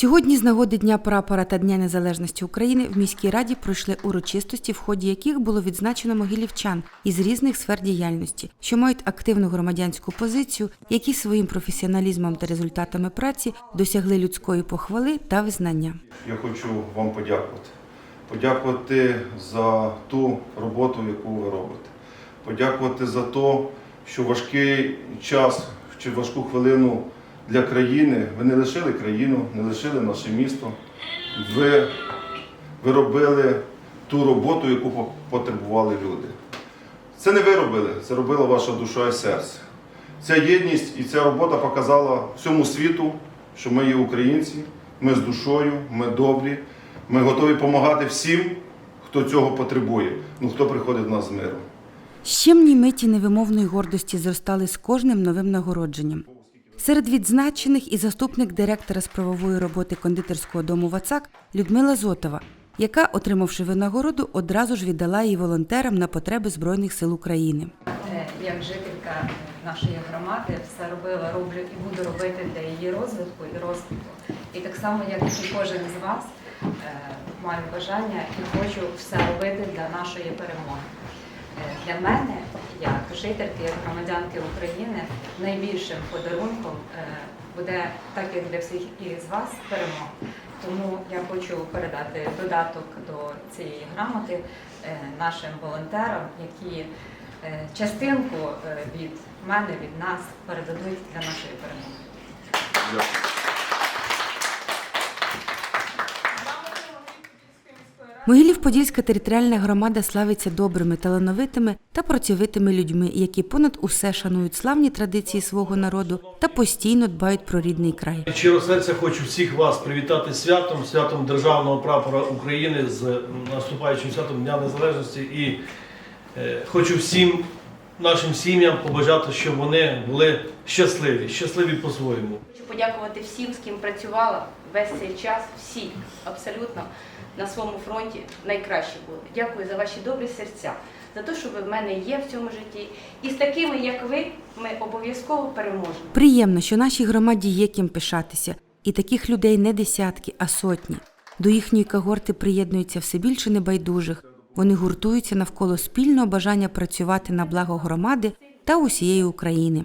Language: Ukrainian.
Сьогодні з нагоди Дня прапора та Дня Незалежності України в міській раді пройшли урочистості, в ході яких було відзначено могилівчан із різних сфер діяльності, що мають активну громадянську позицію, які своїм професіоналізмом та результатами праці досягли людської похвали та визнання. Я хочу вам подякувати. Подякувати за ту роботу, яку ви робите. Подякувати за те, що важкий час чи важку хвилину для країни ви не лишили країну, не лишили наше місто. Ви, ви робили ту роботу, яку потребували люди. Це не ви робили, це робила ваша душа і серце. Ця єдність і ця робота показала всьому світу, що ми є українці, ми з душою, ми добрі, ми готові допомагати всім, хто цього потребує, ну хто приходить до нас з миром. Щемні миті невимовної гордості зростали з кожним новим нагородженням. Серед відзначених і заступник директора з правової роботи кондитерського дому Вацак Людмила Зотова, яка, отримавши винагороду, одразу ж віддала її волонтерам на потреби Збройних сил України. Е, як жителька нашої громади все робила, роблю і буду робити для її розвитку і розвитку. І так само, як і кожен з вас, е, маю бажання і хочу все робити для нашої перемоги. Е, Для мене, як жительки, як громадянки України, найбільшим подарунком е, буде, так як для всіх із вас, перемога. Тому я хочу передати додаток до цієї грамоти е, нашим волонтерам, які частинку від мене, від нас передадуть для нашої перемоги. Могилів-Подільська територіальна громада славиться добрими, талановитими та працьовитими людьми, які понад усе шанують славні традиції свого народу та постійно дбають про рідний край. Щиро серця хочу всіх вас привітати святом, святом Державного прапора України з наступаючим святом Дня Незалежності. І е, хочу всім нашим сім'ям побажати, щоб вони були щасливі, щасливі по-своєму. Хочу подякувати всім, з ким працювала весь цей час. Всі абсолютно на своєму фронті найкращі були. Дякую за ваші добрі серця, за те, що ви в мене є в цьому житті. І з такими, як ви, ми обов'язково переможемо. Приємно, що нашій громаді є ким пишатися, і таких людей не десятки, а сотні. До їхньої когорти приєднується все більше небайдужих. Вони гуртуються навколо спільного бажання працювати на благо громади та усієї України.